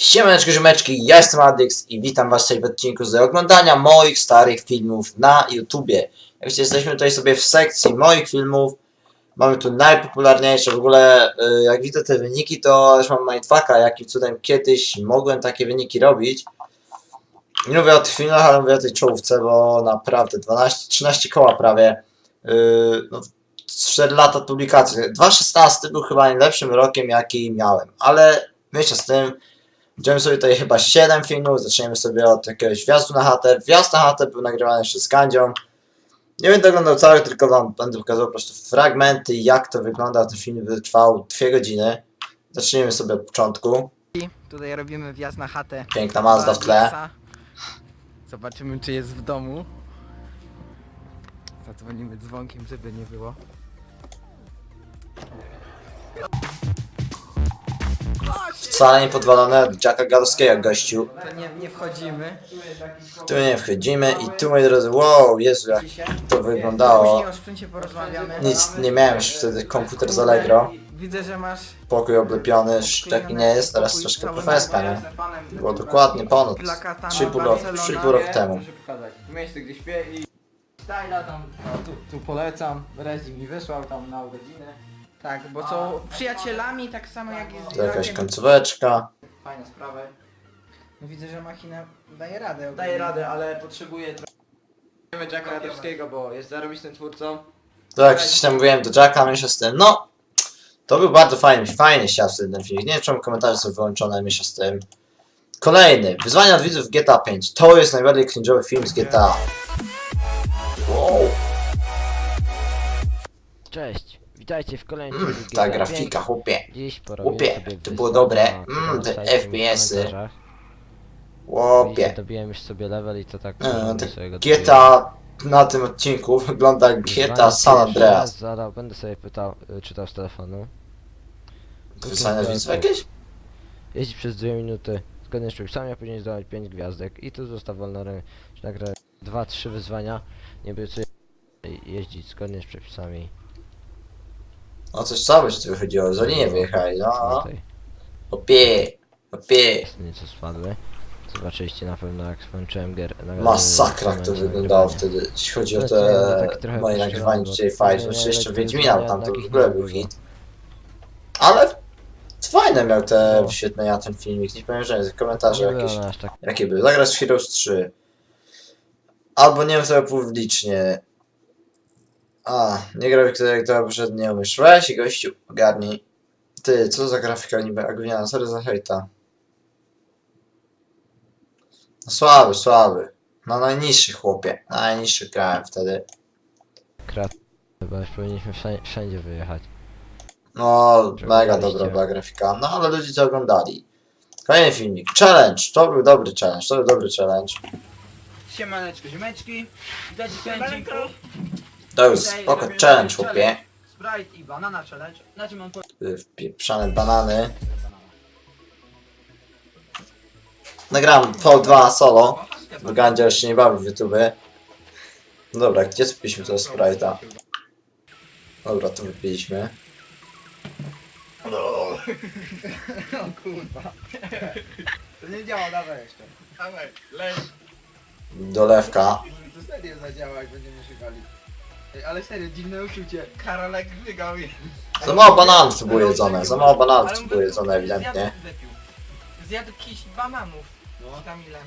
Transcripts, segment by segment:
Siemaneczko, ziomeczki, ja jestem Adyx i witam was w odcinku z oglądania moich starych filmów na YouTubie. Jak widzicie, jesteśmy tutaj sobie w sekcji moich filmów. Mamy tu najpopularniejsze, w ogóle y, jak widzę te wyniki, to już mam mindfucka, jakim cudem kiedyś mogłem takie wyniki robić. Nie mówię o tych filmach, ale mówię o tej czołówce, bo naprawdę 12, 13 koła prawie. Yy, no, 4 lata publikacji. 2016 był chyba najlepszym rokiem, jaki miałem, ale myślę z tym, Będziemy sobie tutaj chyba 7 filmów, zaczniemy sobie od jakiegoś wjazdu na chatę. Wjazd na chatę był nagrywany jeszcze z Gandzią. Nie będę oglądał całych, tylko wam będę pokazał po prostu fragmenty, jak to wygląda. Ten film trwał 2 godziny. Zacznijmy sobie od początku. Tutaj robimy wjazd na chatę. Piękna Mazda w tle. Zobaczymy czy jest w domu. Zadzwonimy dzwonkiem, żeby nie było. Wcale nie podwalone od Jacka Galowskiego, gościu. To nie, nie wchodzimy. Tu nie wchodzimy i tu, moi drodzy, wow, Jezu, jak to wyglądało. Później o sprzęcie porozmawiamy. Nic nie miałem już wtedy, komputer z Allegro. Widzę, że masz... Pokój oblepiony, taki nie jest, teraz troszkę profeska, nie? Było dokładnie ponad Plakatami 3,5 roku, Barcelona. 3,5 roku temu. Muszę pokazać. Miejsce gdzie śpię i tam, no, tu, tu polecam. Rezi mi wysłał tam na urodziny. Tak, bo są przyjacielami tak samo jak i z To jakaś końcóweczka. Fajne sprawy. No Widzę, że machina daje radę. Daję radę, ale potrzebuję trochę... Wiemy Jacka Radowskiego, bo jest zarobistym twórcą. To jak coś tam mówiłem do Jacka, myślę z tym, no, to był bardzo fajny, fajnie siadł wtedy ten film. Nie wiem czemu komentarze są wyłączone, myślę z tym. Kolejny, wyzwania od widzów GTA 5. To jest najbardziej cringe'owy film z GTA. Wow, Cześć, witajcie w kolejnym mm, ta GTA grafika, chłopie. 5. Dziś Chłopie, to było dobre. na Mm, te FPS-y. Chłopie. Dobiłem już sobie level i to tak... No, go GTA na tym odcinku wygląda jak. GTA San Andreas. Zaraz będę sobie pytał, y, czytał z telefonu. To od widzów jakieś? Jeździć przez 2 minuty zgodnie z przepisami, a później zdobyć 5 gwiazdek. I tu został wolny że nagrę 2-3 wyzwania. Nie sobie jeździć zgodnie z przepisami. No coś co byś tu wychodziło, z linię wyjechali, no. no. Tutaj Chłopie, chłopie. nieco spadły. Zobaczyliście na pewno jak skończyłem gier. nagrałem- Masakra, jak to wyglądało wtedy, jeśli chodzi o No te to ja tak trochę moje postrzelam, nagrywanie bo dzisiaj to fajnie, nie znaczy miałem jeszcze takich Wiedźmina, wyzwań, tam to w takich ogóle nie był było. hit. Ale fajne miał te No. wyświetlenia ten filmik, nie powiem, że jest komentarze Nie jakieś. aż tak Jakie były? Zagrać w Heroes 3. Albo nie wiem sobie publicznie. A, nie gra Wiktoria, jak to umiesz. Weź i gościu, ogarnij. Ty, co za grafika niby gówniana, sorry za hejta. No słaby, słaby. No najniższy chłopie, najniższy grałem wtedy. krat. Chyba już powinniśmy wszędzie, wszędzie wyjechać. No, mega dobra była grafika. No ale ludzie to oglądali. Kolejny filmik. Challenge. To był dobry challenge. To był dobry challenge. Siemaneczko, ziomeczki. Widać chęcinku. To był spoko challenge, chłopie. Sprite i banana challenge. Na czym mam Y, Wpieprzane banany. Nagrałem V2 solo. Bo Gandzia już się nie bawi w YouTube. No Dobra, gdzie skupiliśmy tego Sprite'a? Dobra, to wypiliśmy. O kurwa. To nie działa, dawaj jeszcze. Dawaj, leć. Dolewka. To serio zadziała, jak będziemy szukali. Ej, ale serio, dziwne uczucie. Karolek wygał je. Za mało bananów było jedzone. Za mało bananów tu było jedzone ewidentnie. Zjadł kiś bananów. No. Tam ile?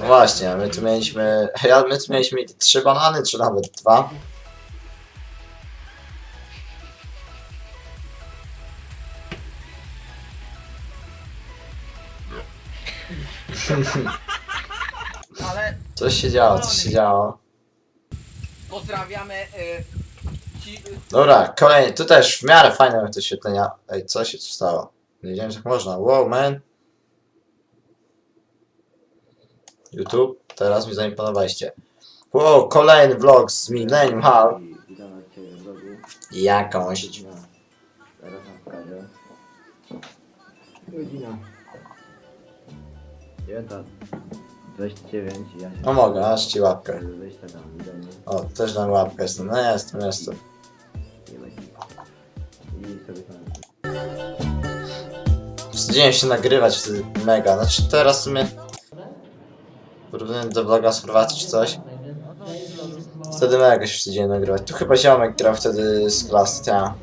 No właśnie, my tu mieliśmy. Ja, my tu mieliśmy trzy banany, czy nawet dwa. Ale Coś się działo, coś się działo. Pozdrawiamy y, ci, y, Dobra, kolejny. Tu też w miarę fajne były te świetlenia. Ej, co się tu stało? Nie wiedziałem, że tak można. Wow, man. YouTube, teraz mi zaimponowaliście. Wow, kolejny vlog z Millennium Hall. Jakąś. Zaraz wam pokażę. Godzina. 9.29 ja się... No mogę, aż ci łapkę. Weź tam. O, też dam łapkę, jestem. No jestem, jestem. Nie ma I sobie tam... Codziennie się nagrywać wtedy mega. Znaczy teraz w sumie porównując do vloga z Chorwacji czy coś. Wtedy mega się codziennie nagrywać. Tu chyba ziomek grał wtedy z klasy, ja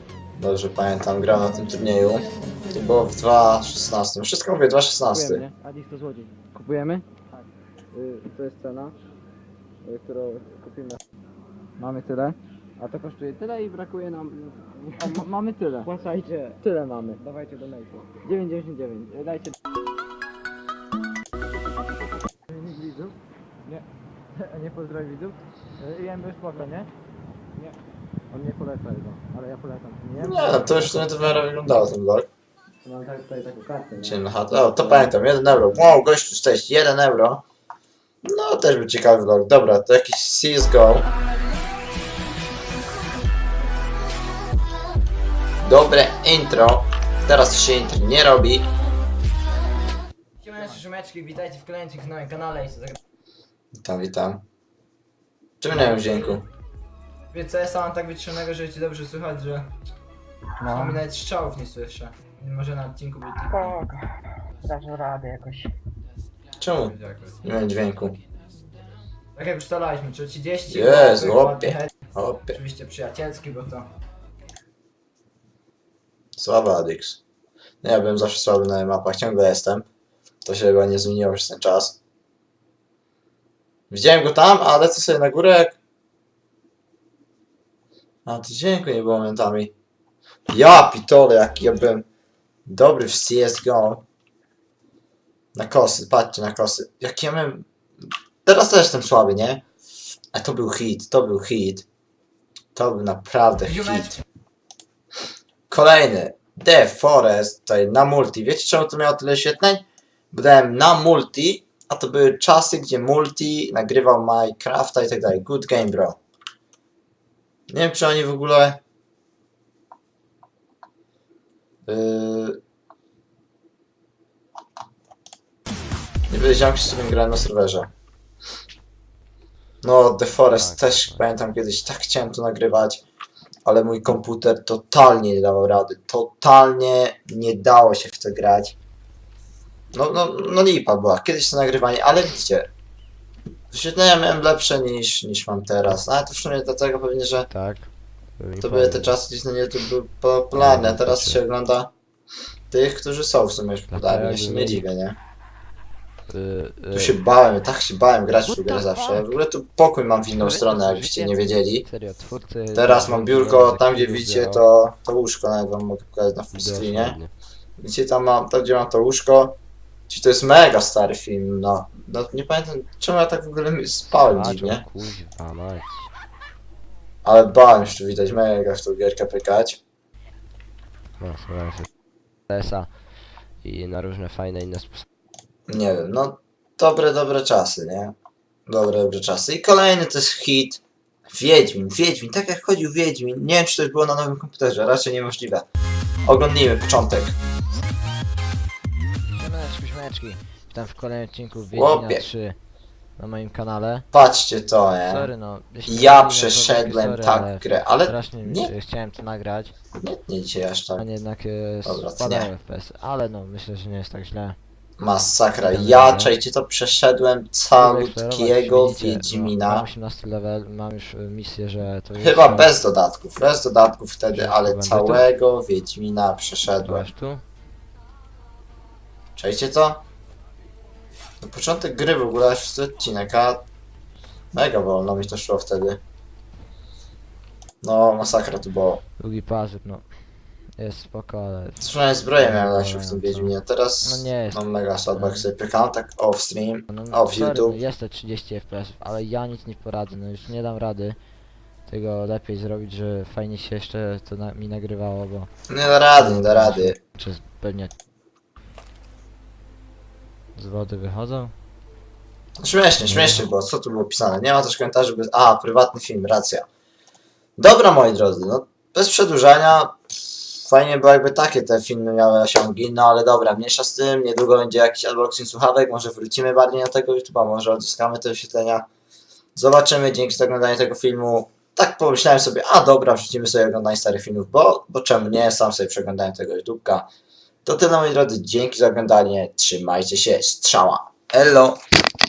dobrze pamiętam, grał na tym turnieju. To było w 2.16. Wszystko mówię 2.16. Kupujemy, to. Y, to jest cena, y, którą kupimy. Mamy tyle. A to kosztuje tyle i brakuje nam... Ma, mamy tyle. Płacajcie. Tyle mamy. Dawajcie do maila. 9,99. Y, Dajcie... widzów? Nie. Nie pozdrowi widzów? Y, Jem bez spoko, nie? Nie. On nie poleca jego, ale ja polecam. Nie, Nie no, to już w sumie to w miarę wyglądało ten vlog. Mam tak, tutaj taką kartę, nie? O, to pamiętam, 1 euro. Wow, gościu, cześć, 1 euro. No, też był ciekawy vlog. Dobra, to jakiś CSGO. Dobre intro. Teraz się intro nie robi. Siemaneczki, Szymeczki, witajcie w kolejnym nowym kanale i Witam, witam. Czemu nie mam dźwięku? Wie co, ja sam mam tak wytrzymanego, że ci dobrze słychać, że no. mi nawet strzałów nie słyszę. Może na odcinku być Spoko. Dasz radę jakoś. Czemu nie mam dźwięku? Tak jak ustalaliśmy, czy 30 Jezu, łapek, łopie. ładny head, Opie, Oczywiście przyjacielski, bo to... słaby Adix. Nie, ja byłem zawsze słaby na mapach, ciągle jestem. To się chyba nie zmieniło przez ten czas. Widziałem go tam, a lecę sobie na górę. A, to dźwięku nie było momentami. Ja pitole, jaki ja byłem dobry w CSGO. Na kosy, patrzcie na kosy. Jaki ja miałem... Teraz też jestem słaby, nie? A to był hit, to był hit. To był naprawdę hit. Kolejny. The Forest, tutaj na multi. Wiecie czemu to miało tyle świetnej? Bo dałem na multi, a to były czasy, gdzie multi nagrywał Minecrafta i tak dalej. Good game, bro. Nie wiem, czy oni w ogóle... Yy... Nie wiedziałem, z którym grałem na serwerze. No, The Forest Tak, też tak. pamiętam kiedyś, tak chciałem to nagrywać ale mój komputer totalnie nie dawał rady. Totalnie nie dało się w to grać. No, no, no lipa była. Kiedyś to nagrywanie, ale widzicie. Wyświetlenia miałem lepsze niż, niż mam teraz. Ale to w sumie dlatego pewnie, że Tak. to były te czasy, gdzie na YouTube były popularne, a teraz się ogląda tych, którzy są w sumie już popularni. Ja się nie dziwię, nie? Y, Tu się bałem, tak się bałem grać w tę grę zawsze. W ogóle tu pokój mam w inną stronę, jakbyście nie wiedzieli. Serio, twórcy... Teraz mam biurko, tam gdzie widzicie to, to łóżko, nawet wam mogę pokazać na full screenie. Widzicie, tam mam, tam gdzie mam to łóżko, czyli to jest mega stary film, no. no nie pamiętam, czemu ja tak w ogóle spałem dziwnie, ale bałem się tu widać mega w tą gierkę pykać. No, słuchaj się. TSA i na różne fajne inne sposoby. Nie wiem, no dobre, dobre czasy, nie? Dobre, dobre czasy. I kolejny to jest hit. Wiedźmin, Wiedźmin, tak jak chodził Wiedźmin. Nie wiem, czy to już było na nowym komputerze, raczej niemożliwe. Oglądnijmy początek. Siemaneczki, siemaneczki. Witam w kolejnym odcinku Łopie. Wiedźmina 3 na moim kanale. Patrzcie to, nie? Sorry no. jeśli Ja przeszedłem tak ale grę, ale Strasznie mi nie. się chciałem to nagrać, nie, nie dzisiaj aż tak. a nie jednak e, Dobra, to spadały nie. FPS, ale no myślę, że nie jest tak źle. Masakra. Ja, czajcie to, przeszedłem widzicie, No, mam Wiedźmina. 18 level, mam już e, misję, że to jest... Chyba bez dodatków, bez dodatków wtedy, ale całego Wiedźmina przeszedłem. Tu? Czajcie to? Na początek gry w ogóle aż w odcinek, a mega wolno mi to szło wtedy. No, masakra to było. Długi pazyk, no. Jest spoko, ale... Przynajmniej zbroję miałem lepszą w No, tym to- Wiedźminie. Teraz No nie jest. mam mega słabo, jak sobie pykam, tak off stream. No, O, w sorry, YouTube. No jest to 30 FPS, ale ja nic nie poradzę, no już nie dam rady tego lepiej zrobić, że fajnie się jeszcze to na, mi nagrywało, bo Nie da rady, nie da rady. przez pewnie z wody wychodzą. Śmiesznie, śmiesznie było, co tu było pisane? Nie ma też komentarzy, bez... A, prywatny film, racja. Dobra, moi drodzy, no bez przedłużania. Fajnie było jakby takie te filmy miały osiągi, no ale dobra, mniejsza z tym, niedługo będzie jakiś unboxing słuchawek, może wrócimy bardziej na tego YouTube'a, może odzyskamy te wyświetlenia. Zobaczymy dzięki za oglądanie tego filmu. Tak pomyślałem sobie, a dobra, wrzucimy sobie oglądanie starych filmów, bo, bo czemu nie, sam sobie przeglądałem tego YouTube'ka. To tyle moi drodzy, dzięki za oglądanie, trzymajcie się, strzała, elo!